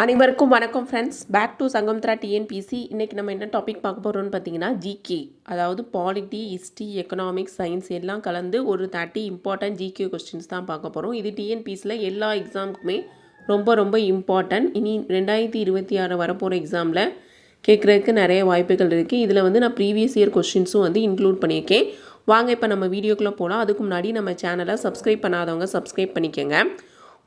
அனைவருக்கும் வணக்கம் friends back to Sangamithra TNPSC இன்றைக்கி நம்ம என்ன டாபிக் பார்க்க போகிறோம்னு பார்த்தீங்கன்னா ஜிகே அதாவது பாலிட்டி ஹிஸ்ட்ரி எக்கனாமிக்ஸ் சயின்ஸ் எல்லாம் கலந்து ஒரு தேர்ட்டி இம்பார்ட்டன்ட் ஜிகே கொஸ்டின்ஸ் தான் பார்க்க போகிறோம் இது டிஎன்பிசியில் எல்லா எக்ஸாமுக்குமே ரொம்ப ரொம்ப இம்பார்ட்டன்ட் இனி ரெண்டாயிரத்தி இருபத்தி ஆறு வரப்போகிற எக்ஸாமில் கேட்குறதுக்கு நிறைய வாய்ப்புகள் இருக்குது இதில் வந்து நான் ப்ரீவியஸ் இயர் கொஸ்டின்ஸும் வந்து இன்க்ளூட் பண்ணியிருக்கேன். வாங்க இப்போ நம்ம வீடியோக்குள்ளே போகலாம் அதுக்கு முன்னாடி நம்ம சேனலை சப்ஸ்கிரைப் பண்ணாதவங்க சப்ஸ்கிரைப் பண்ணிக்கோங்க.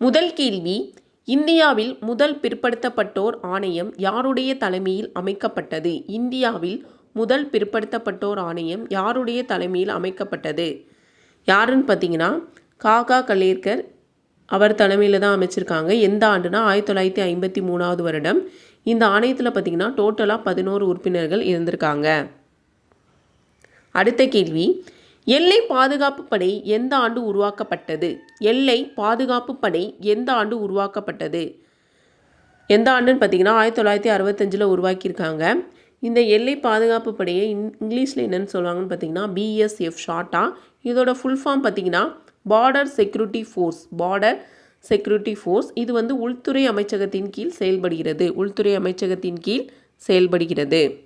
முதல் கேள்வி இந்தியாவில் முதல் பிற்படுத்தப்பட்டோர் ஆணையம் யாருடைய தலைமையில் அமைக்கப்பட்டது? இந்தியாவில் முதல் பிற்படுத்தப்பட்டோர் ஆணையம் யாருடைய தலைமையில் அமைக்கப்பட்டது? யாருன்னு பார்த்தீங்கன்னா காகா கலேர்கர் அவர் தலைமையில் தான் அமைச்சிருக்காங்க. எந்த ஆண்டுனா ஆயிரத்தி தொள்ளாயிரத்தி ஐம்பத்தி மூணாவது வருடம். இந்த ஆணையத்தில் பார்த்தீங்கன்னா டோட்டலாக பதினோரு உறுப்பினர்கள் இருந்திருக்காங்க. அடுத்த கேள்வி எல்லை பாதுகாப்பு படை எந்த ஆண்டு உருவாக்கப்பட்டது? எல்லை பாதுகாப்பு படை எந்த ஆண்டு உருவாக்கப்பட்டது? எந்த ஆண்டுன்னு பார்த்தீங்கன்னா ஆயிரத்தி தொள்ளாயிரத்தி அறுபத்தஞ்சில் உருவாக்கியிருக்காங்க. இந்த எல்லை பாதுகாப்பு படையை இங் இங்கிலீஷில் என்னென்னு சொல்லுவாங்கன்னு பார்த்தீங்கன்னா பிஎஸ்எஃப் ஷார்ட்டாக இதோட ஃபுல் ஃபார்ம் பார்த்தீங்கன்னா border security force border security force இது வந்து உள்துறை அமைச்சகத்தின் கீழ் செயல்படுகிறது. உள்துறை அமைச்சகத்தின் கீழ் செயல்படுகிறது.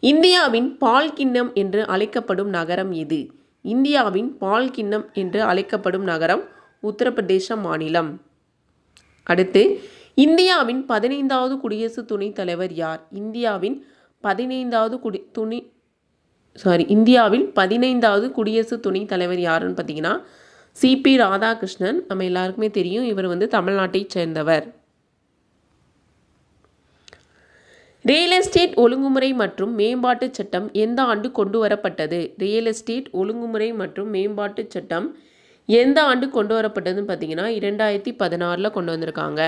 இந்தியாவின் பால் கிண்ணம் என்று அழைக்கப்படும் நகரம் எது இந்தியாவின் பால் கிண்ணம் என்று அழைக்கப்படும் நகரம் உத்தரப்பிரதேச மாநிலம். அடுத்து இந்தியாவின் பதினைந்தாவது குடியரசு துணைத் தலைவர் யார்? இந்தியாவின் பதினைந்தாவது குடி துணை சாரி இந்தியாவில் பதினைந்தாவது குடியரசு துணைத் தலைவர் யாருன்னு பார்த்தீங்கன்னா சிபி ராதாகிருஷ்ணன். நம்ம எல்லாருக்குமே தெரியும். இவர் வந்து தமிழ்நாட்டைச் சேர்ந்தவர். ரியல் எஸ்டேட் ஒழுங்குமுறை மற்றும் மேம்பாட்டுச் சட்டம் எந்த ஆண்டு கொண்டு வரப்பட்டது ரியல் எஸ்டேட் ஒழுங்குமுறை மற்றும் மேம்பாட்டுச் சட்டம் எந்த ஆண்டு கொண்டு வரப்பட்டதுன்னு பார்த்தீங்கன்னா இரண்டாயிரத்தி பதினாறில் கொண்டு வந்திருக்காங்க.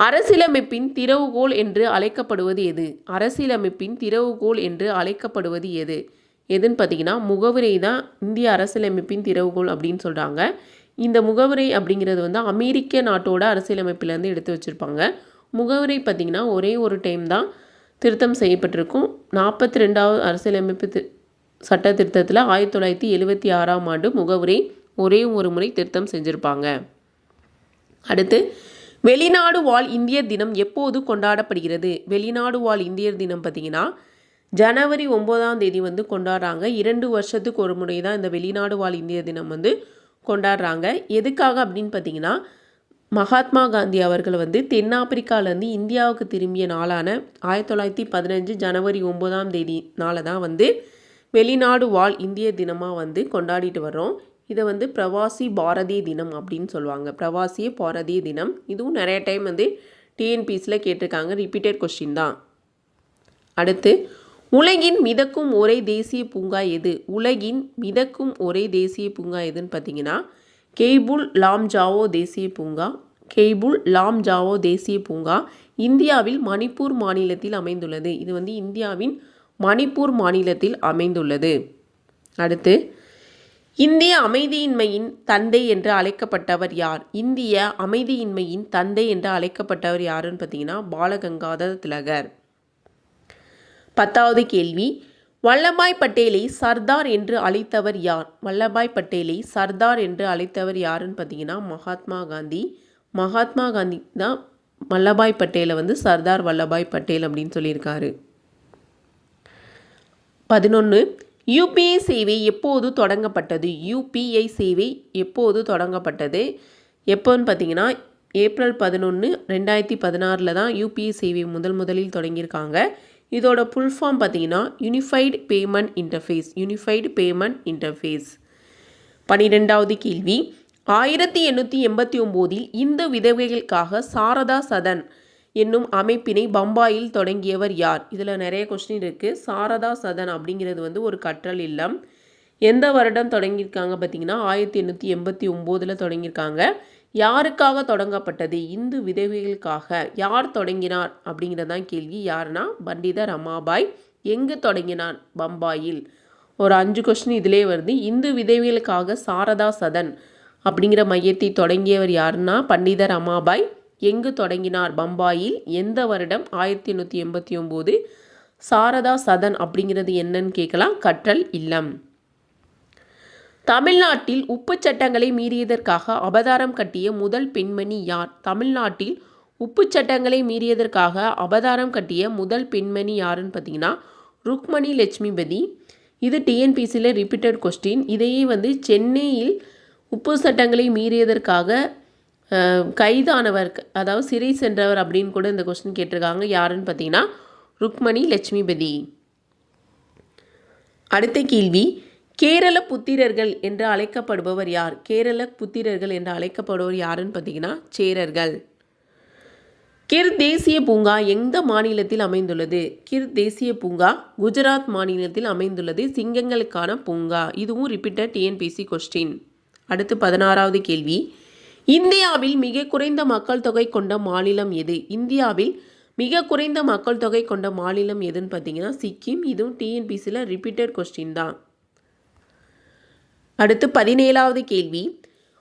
அரசியலமைப்பின் திறவுகோல் என்று அழைக்கப்படுவது எது? அரசியலமைப்பின் திறவுகோல் என்று அழைக்கப்படுவது எது? எதுன்னு பார்த்தீங்கன்னா முகவுரை தான் இந்திய அரசியலமைப்பின் திறவுகோல் அப்படின்னு சொல்கிறாங்க இந்த முகவுரை அப்படிங்கிறது வந்து அமெரிக்க நாட்டோட அரசியலமைப்பிலேருந்து எடுத்து வச்சுருப்பாங்க. முகவரி பார்த்திங்கன்னா ஒரே ஒரு டைம் தான் திருத்தம் செய்யப்பட்டிருக்கும். நாற்பத்தி ரெண்டாவது அரசியலமைப்பு தி சட்ட திருத்தத்தில் ஆயிரத்தி தொள்ளாயிரத்தி எழுபத்தி ஆறாம் ஆண்டு முகவரி ஒரே ஒரு முறை திருத்தம் செஞ்சுருப்பாங்க. அடுத்து வெளிநாடு வாழ் இந்தியர் தினம் எப்போது கொண்டாடப்படுகிறது? வெளிநாடு வாழ் இந்தியர் தினம் பார்த்திங்கன்னா ஜனவரி ஒம்போதாம் தேதி வந்து கொண்டாடுறாங்க. இரண்டு வருஷத்துக்கு ஒரு முறை தான் இந்த வெளிநாடு வாழ் இந்தியர் தினம் வந்து கொண்டாடுறாங்க. எதுக்காக அப்படின்னு பார்த்தீங்கன்னா மகாத்மா காந்தி அவர்கள் வந்து தென்னாப்பிரிக்காவிலேருந்து இந்தியாவுக்கு திரும்பிய நாளான ஆயிரத்தி தொள்ளாயிரத்தி பதினஞ்சு ஜனவரி ஒம்போதாம் தேதி நாளை தான் வந்து வெளிநாடு வாழ் இந்திய தினமாக வந்து கொண்டாடிட்டு வர்றோம். இதை வந்து பிரவாசி பாரதிய தினம் அப்படின்னு சொல்லுவாங்க. பிரவாசிய பாரதிய தினம். இதுவும் நிறைய டைம் வந்து டிஎன்பிஸில் கேட்டிருக்காங்க. ரிப்பீட்டட் கொஸ்டின் தான். அடுத்து உலகின் மிதக்கும் ஒரே தேசிய பூங்கா எது? உலகின் மிதக்கும் ஒரே தேசிய பூங்கா எதுன்னு பார்த்தீங்கன்னா கெய்புல் லாம்ஜாவோ தேசிய பூங்கா கெய்புல் லாம்ஜாவோ தேசிய பூங்கா இந்தியாவில் மணிப்பூர் மாநிலத்தில் அமைந்துள்ளது. இது வந்து இந்தியாவின் மணிப்பூர் மாநிலத்தில் அமைந்துள்ளது. அடுத்து இந்திய அமைதியின்மையின் தந்தை என்று அழைக்கப்பட்டவர் யார்? இந்திய அமைதியின்மையின் தந்தை என்று அழைக்கப்பட்டவர் யாருன்னு பார்த்தீங்கன்னா பாலகங்காதர திலகர். பத்தாவது கேள்வி வல்லபாய் பட்டேலை சர்தார் என்று அழைத்தவர் யார்? வல்லபாய் பட்டேலை சர்தார் என்று அழைத்தவர் யாருன்னு பார்த்தீங்கன்னா மகாத்மா காந்தி. மகாத்மா காந்தி தான் வல்லபாய் பட்டேலை வந்து சர்தார் வல்லபாய் பட்டேல் அப்படின்னு சொல்லியிருக்காரு. பதினொன்று யூபிஐ சேவை எப்போது தொடங்கப்பட்டது? யூபிஐ சேவை எப்போது தொடங்கப்பட்டது? எப்போன்னு பார்த்தீங்கன்னா ஏப்ரல் பதினொன்று ரெண்டாயிரத்தி பதினாறில் தான் யூபிஐ சேவை முதல் முதலில் தொடங்கியிருக்காங்க. இதோட ஃபுல் ஃபார்ம் பார்த்தீங்கன்னா unified payment interface unified payment interface பனிரெண்டாவது கேள்வி. ஆயிரத்தி எண்ணூற்றி எண்பத்தி ஒம்போதில் இந்து விதவைகளுக்காக சாரதா சதன் என்னும் அமைப்பினை பம்பாயில் தொடங்கியவர் யார்? இதில் நிறைய கொஸ்டின் இருக்குது சாரதா சதன் அப்படிங்கிறது வந்து ஒரு கற்றல் இல்லம். எந்த வருடம் தொடங்கியிருக்காங்க பார்த்தீங்கன்னா? ஆயிரத்தி எண்ணூற்றி எண்பத்தி ஒம்போதில் தொடங்கியிருக்காங்க. யாருக்காக தொடங்கப்பட்டது? இந்து விதவைகளுக்காக யார் தொடங்கினார்? அப்படிங்கிறதான் கேள்வி. யாருன்னா பண்டித ரமாபாய். எங்கு தொடங்கினார்? பம்பாயில். ஒரு அஞ்சு கொஸ்டின் இதிலே வருது. இந்து விதவிகளுக்காக சாரதா சதன் அப்படிங்கிற மையத்தை தொடங்கியவர் யாருன்னா பண்டித ரமாபாய். எங்கு தொடங்கினார்? பம்பாயில். எந்த வருடம்? ஆயிரத்தி எண்ணூற்றி எண்பத்தி ஒம்போது. சாரதா சதன் அப்படிங்கிறது என்னன்னு கேட்கலாம். கற்றல் இல்லம். தமிழ்நாட்டில் உப்பு சட்டங்களை மீறியதற்காக அபதாரம் கட்டிய முதல் பெண்மணி யார்? தமிழ்நாட்டில் உப்பு சட்டங்களை மீறியதற்காக அபதாரம் கட்டிய முதல் பெண்மணி யாருன்னு பார்த்தீங்கன்னா ருக்மணி லட்சுமிபதி. இது டிஎன்பிசியில் ரிப்பீட்டட் கொஸ்டின் இதையே வந்து சென்னையில் உப்பு சட்டங்களை மீறியதற்காக கைதானவர் அதாவது சிறை சென்றவர் அப்படின்னு கூட இந்த கொஸ்டின் கேட்டிருக்காங்க. யாருன்னு பார்த்தீங்கன்னா ருக்மணி லட்சுமிபதி. அடுத்த கேள்வி. கேரள புத்திரர்கள் என்று அழைக்கப்படுபவர் யார்? கேரள புத்திரர்கள் என்று அழைக்கப்படுபவர் யாருன்னு பார்த்தீங்கன்னா சேரர்கள். கிர் தேசிய பூங்கா எந்த மாநிலத்தில் அமைந்துள்ளது? கிர் தேசிய பூங்கா குஜராத் மாநிலத்தில் அமைந்துள்ளது. சிங்கங்களுக்கான பூங்கா. இதுவும் ரிப்பீட்டட் டிஎன்பிசி கொஸ்டின் அடுத்து பதினாறாவது கேள்வி. இந்தியாவில் மிக குறைந்த மக்கள் தொகை கொண்ட மாநிலம் எது? இந்தியாவில் மிக குறைந்த மக்கள் தொகை கொண்ட மாநிலம் எதுன்னு பார்த்தீங்கன்னா சிக்கிம். இதுவும் டிஎன்பிசியில் ரிப்பீட்டட் கொஸ்டின் தான். அடுத்து பதினேழாவது கேள்வி.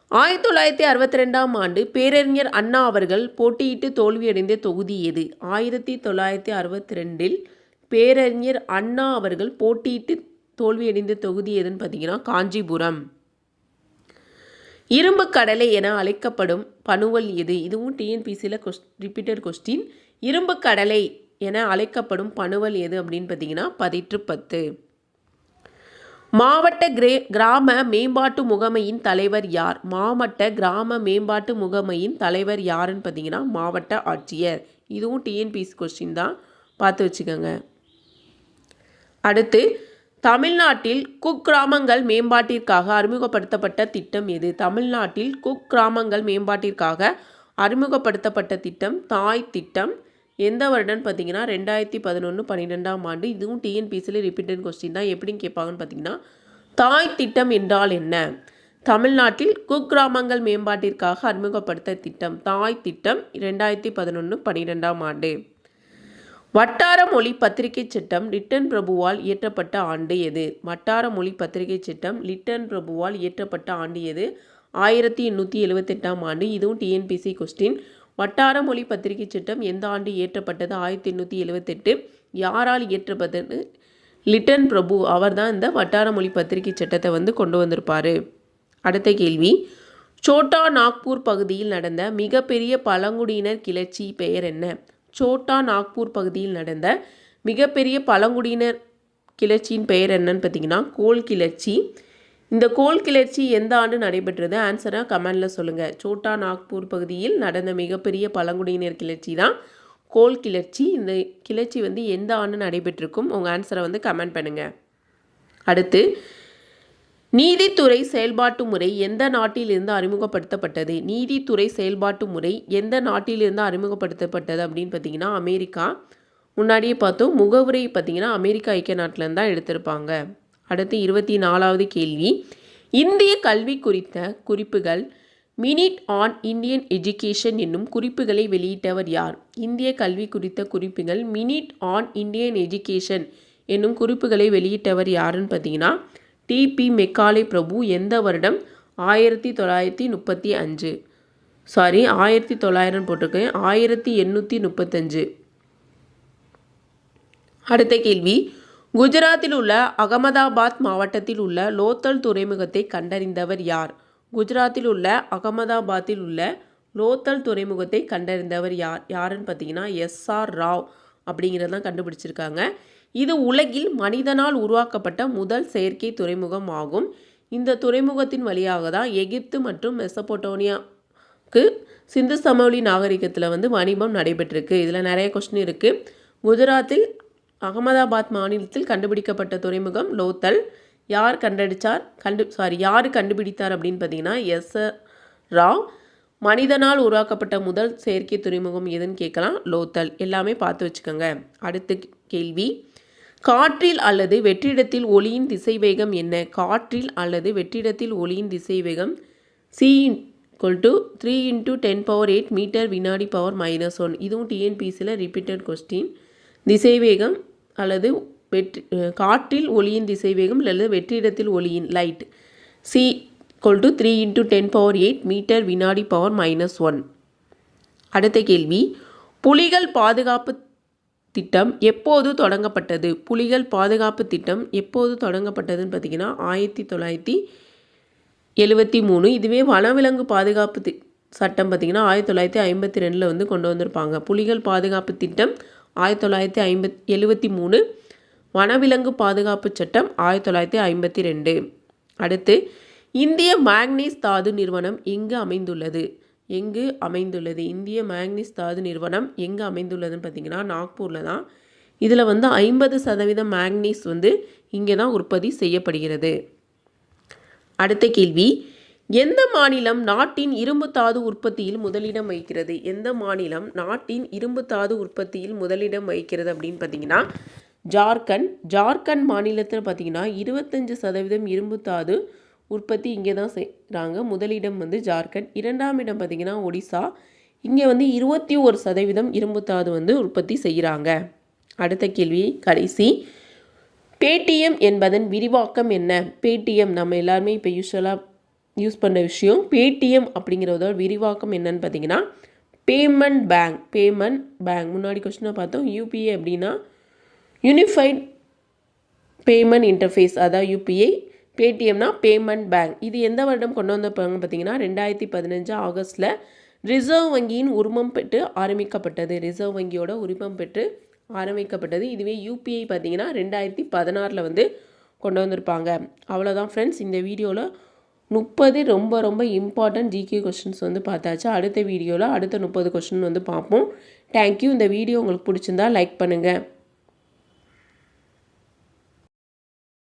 ஆயிரத்தி தொள்ளாயிரத்தி அறுபத்தி ரெண்டாம் ஆண்டு பேரறிஞர் அண்ணா அவர்கள் போட்டியிட்டு தோல்வியடைந்த தொகுதி எது? ஆயிரத்தி தொள்ளாயிரத்தி அறுபத்தி ரெண்டில் பேரறிஞர் அண்ணா அவர்கள் போட்டியிட்டு தோல்வியடைந்த தொகுதி எதுன்னு பார்த்தீங்கன்னா காஞ்சிபுரம். இரும்பு கடலை என அழைக்கப்படும் பனுவல் எது? இதுவும் டிஎன்பிசியில் கொஸ் ரிப்பீட்டட் கொஸ்டின் இரும்பு கடலை என அழைக்கப்படும் பனுவல் எது அப்படின்னு பார்த்தீங்கன்னா பதிற்று பத்து மாவட்ட கிரே கிராம மேம்பாட்டு முகமையின் தலைவர் யார்? மாவட்ட கிராம மேம்பாட்டு முகமையின் தலைவர் யாருன்னு பார்த்தீங்கன்னா மாவட்ட ஆட்சியர். இதுவும் டிஎன்பிசி கொஸ்டின் தான். பார்த்து வச்சுக்கோங்க. அடுத்து தமிழ்நாட்டில் குக்கிராமங்கள் மேம்பாட்டிற்காக அறிமுகப்படுத்தப்பட்ட திட்டம் எது? தமிழ்நாட்டில் குக்கிராமங்கள் மேம்பாட்டிற்காக அறிமுகப்படுத்தப்பட்ட திட்டம் தாய் திட்டம் எந்த வருடம்னு பார்த்தீங்கன்னா ரெண்டாயிரத்தி பதினொன்று பன்னிரெண்டாம் ஆண்டு. இதுவும் டிஎன்பிசியில் ரிப்பீட்டன் கொஸ்டின் தான். எப்படின்னு கேட்பாங்கன்னு பார்த்தீங்கன்னா தாய் திட்டம் என்றால் என்ன? தமிழ்நாட்டில் குக்கிராமங்கள் மேம்பாட்டிற்காக அறிமுகப்படுத்த திட்டம். தாய் திட்டம் ரெண்டாயிரத்தி பதினொன்று பன்னிரெண்டாம் ஆண்டு. வட்டார மொழி பத்திரிகை சட்டம் லிட்டன் பிரபுவால் இயற்றப்பட்ட ஆண்டு எது? வட்டார மொழி பத்திரிகை சட்டம் லிட்டன் பிரபுவால் இயற்றப்பட்ட ஆண்டு எது? ஆயிரத்தி எண்ணூற்றி எழுவத்தெட்டாம் ஆண்டு. இதுவும் டிஎன்பிசி கொஸ்டின் வட்டார மொழி பத்திரிகை சட்டம் எந்த ஆண்டு இயற்றப்பட்டது? ஆயிரத்தி எண்ணூற்றி எழுவத்தெட்டு யாரால் இயற்றப்பட்டது? லிட்டன் பிரபு அவர் தான் இந்த வட்டார மொழி பத்திரிகை சட்டத்தை வந்து கொண்டு வந்திருப்பார். அடுத்த கேள்வி. சோட்டா நாக்பூர் பகுதியில் நடந்த மிகப்பெரிய பழங்குடியினர் கிளர்ச்சி பெயர் என்ன? சோட்டா நாக்பூர் பகுதியில் நடந்த மிகப்பெரிய பழங்குடியினர் கிளர்ச்சியின் பெயர் என்னன்னு பார்த்தீங்கன்னா கோல் கிளர்ச்சி. இந்த கோல் கிளர்ச்சி எந்த ஆண்டு நடைபெற்றது? ஆன்சரை கமெண்டில் சொல்லுங்கள் சோட்டா நாக்பூர் பகுதியில் நடந்த மிகப்பெரிய பழங்குடியினர் கிளர்ச்சி தான். கோல் கிளர்ச்சி. இந்த கிளர்ச்சி வந்து எந்த ஆண்டு நடைபெற்றிருக்கும்? உங்கள் ஆன்சரை வந்து கமெண்ட் பண்ணுங்கள் அடுத்து நீதித்துறை செயல்பாட்டு முறை எந்த நாட்டிலிருந்து அறிமுகப்படுத்தப்பட்டது? நீதித்துறை செயல்பாட்டு முறை எந்த நாட்டிலிருந்து அறிமுகப்படுத்தப்பட்டது அப்படின்னு பார்த்தீங்கன்னா அமெரிக்கா. முன்னாடியே பார்த்தோம். முகவுரை பார்த்தீங்கன்னா அமெரிக்கா ஐக்கிய நாட்டிலேருந்து தான் எடுத்திருப்பாங்க. அடுத்து இருபத்தி நாலாவது கேள்வி. இந்திய கல்வி குறித்த குறிப்புகள். மினிட் ஆன் இந்தியன் எஜுகேஷன் என்னும் குறிப்புகளை வெளியிட்டவர் யார்? இந்திய கல்வி குறித்த குறிப்புகள். மினிட் ஆன் இந்தியன் எஜுகேஷன் என்னும் குறிப்புகளை வெளியிட்டவர் யாருன்னு பார்த்தீங்கன்னா டிபி மெக்காலே பிரபு எந்த வருடம்? ஆயிரத்தி தொள்ளாயிரத்தி முப்பத்தி அஞ்சு. சாரி ஆயிரத்தி தொள்ளாயிரம் போட்டிருக்கேன். ஆயிரத்தி எண்ணூற்றி முப்பத்தஞ்சு. அடுத்த கேள்வி. குஜராத்தில் உள்ள அகமதாபாத் மாவட்டத்தில் உள்ள லோத்தல் துறைமுகத்தை கண்டறிந்தவர் யார்? குஜராத்தில் உள்ள அகமதாபாத்தில் உள்ள லோத்தல் துறைமுகத்தை கண்டறிந்தவர் யார்? யாருன்னு பார்த்தீங்கன்னா எஸ்ஆர் ராவ் அப்படிங்கிறதான் கண்டுபிடிச்சிருக்காங்க. இது உலகில் மனிதனால் உருவாக்கப்பட்ட முதல் செயற்கை துறைமுகம் ஆகும். இந்த துறைமுகத்தின் வழியாக தான் எகிப்து மற்றும் மெசபோட்டோனியாவுக்கு சிந்து சமவெளி நாகரிகத்தில் வந்து வணிபம் நடைபெற்றிருக்கு. இதில் நிறைய கொஸ்டின் இருக்குது குஜராத்தில் அகமதாபாத் மாநிலத்தில் கண்டுபிடிக்கப்பட்ட துறைமுகம் லோத்தல். யார் கண்டடிச்சார்? கண்டு சாரி யார் கண்டுபிடித்தார் அப்படின்னு பார்த்தீங்கன்னா எஸ். ராவ். மனிதனால் உருவாக்கப்பட்ட முதல் செயற்கை துறைமுகம் எதுன்னு கேட்கலாம். லோத்தல். எல்லாமே பார்த்து வச்சுக்கோங்க. அடுத்த கேள்வி. காற்றில் அல்லது வெற்றிடத்தில் ஒளியின் திசைவேகம் என்ன? காற்றில் அல்லது வெற்றிடத்தில் ஒளியின் திசைவேகம் C equal to three into ten power eight metre வினாடி பவர் மைனஸ் ஒன் இதுவும் டிஎன்பிசியில் ரிப்பீட்டட் கொஸ்டின் திசைவேகம் அல்லது வெற்றி காற்றில் ஒளியின் திசைவேகம் அல்லது வெற்றிடத்தில் ஒளியின் light C equal to three into ten power eight metre வினாடி பவர் மைனஸ் ஒன் அடுத்த கேள்வி. புலிகள் பாதுகாப்பு திட்டம் எப்போது தொடங்கப்பட்டது? புலிகள் பாதுகாப்பு திட்டம் எப்போது தொடங்கப்பட்டதுன்னு பார்த்தீங்கன்னா ஆயிரத்தி தொள்ளாயிரத்தி எழுவத்தி மூணு. இதுவே வனவிலங்கு பாதுகாப்பு தி சட்டம் பார்த்திங்கன்னா ஆயிரத்தி தொள்ளாயிரத்தி ஐம்பத்தி ரெண்டில் வந்து கொண்டு வந்திருப்பாங்க. புலிகள் பாதுகாப்பு திட்டம் ஆயிரத்தி தொள்ளாயிரத்தி ஐம்பத் எழுபத்தி மூணு வனவிலங்கு பாதுகாப்பு சட்டம் ஆயிரத்தி தொள்ளாயிரத்தி ஐம்பத்தி ரெண்டு. அடுத்து இந்திய மேக்னீஸ் தாது நிறுவனம் எங்கு அமைந்துள்ளது? எங்கு அமைந்துள்ளது? இந்திய மேக்னீஸ் தாது நிறுவனம் எங்கு அமைந்துள்ளதுன்னு பார்த்தீங்கன்னா நாக்பூரில் தான். இதில் வந்து ஐம்பது சதவீதம் மேக்னீஸ் வந்து இங்கே தான் உற்பத்தி செய்யப்படுகிறது. அடுத்த கேள்வி எந்த மாநிலம் நாட்டின் இரும்பு தாது உற்பத்தியில் முதலிடம் வகிக்கிறது? எந்த மாநிலம் நாட்டின் இரும்பு தாது உற்பத்தியில் முதலிடம் வகிக்கிறது அப்படின்னு பார்த்தீங்கன்னா ஜார்க்கண்ட். ஜார்க்கண்ட் மாநிலத்தில் பார்த்தீங்கன்னா இருபத்தஞ்சு சதவீதம் இரும்பு தாது உற்பத்தி இங்கே தான் செய்கிறாங்க முதலிடம் வந்து ஜார்க்கண்ட். இரண்டாம் இடம் பார்த்தீங்கன்னா ஒடிசா. இங்கே வந்து இருபத்தி ஒரு சதவீதம் இரும்பு தாது வந்து உற்பத்தி செய்கிறாங்க. அடுத்த கேள்வி கடைசி. பேடிஎம் என்பதன் விரிவாக்கம் என்ன? பேடிஎம் நம்ம எல்லாருமே இப்போ யூஸ்வலாக யூஸ் பண்ணுற விஷயம். பேடிஎம் அப்படிங்கிறதோட விரிவாக்கம் என்னன்னு பார்த்தீங்கன்னா பேமெண்ட் பேங்க் பேமெண்ட் பேங்க் முன்னாடி கொஸ்டினை பார்த்தோம் யூபிஐ அப்படின்னா யூனிஃபைட் பேமெண்ட் இன்டர்ஃபேஸ் அதான் யூபிஐ பேடிஎம்னா பேமெண்ட் பேங்க் இது எந்த வருடம் கொண்டு வந்தப்பாங்க பார்த்தீங்கன்னா ரெண்டாயிரத்தி பதினஞ்சு ஆகஸ்ட்டில் ரிசர்வ் வங்கியின் உரிமம் பெற்று ஆரம்பிக்கப்பட்டது. ரிசர்வ் வங்கியோட உரிமம் பெற்று ஆரம்பிக்கப்பட்டது. இதுவே யூபிஐ பார்த்தீங்கன்னா ரெண்டாயிரத்தி பதினாறில் வந்து கொண்டு வந்திருப்பாங்க. அவ்வளோதான் ஃப்ரெண்ட்ஸ் இந்த வீடியோவில் முப்பது ரொம்ப ரொம்ப இம்பார்ட்டண்ட் ஜிகே கொஷின்ஸ் வந்து பார்த்தாச்சு. அடுத்த வீடியோவில் அடுத்த முப்பது கொஷின் வந்து பார்ப்போம். தேங்க்யூ இந்த வீடியோ உங்களுக்கு பிடிச்சிருந்தா லைக் பண்ணுங்கள்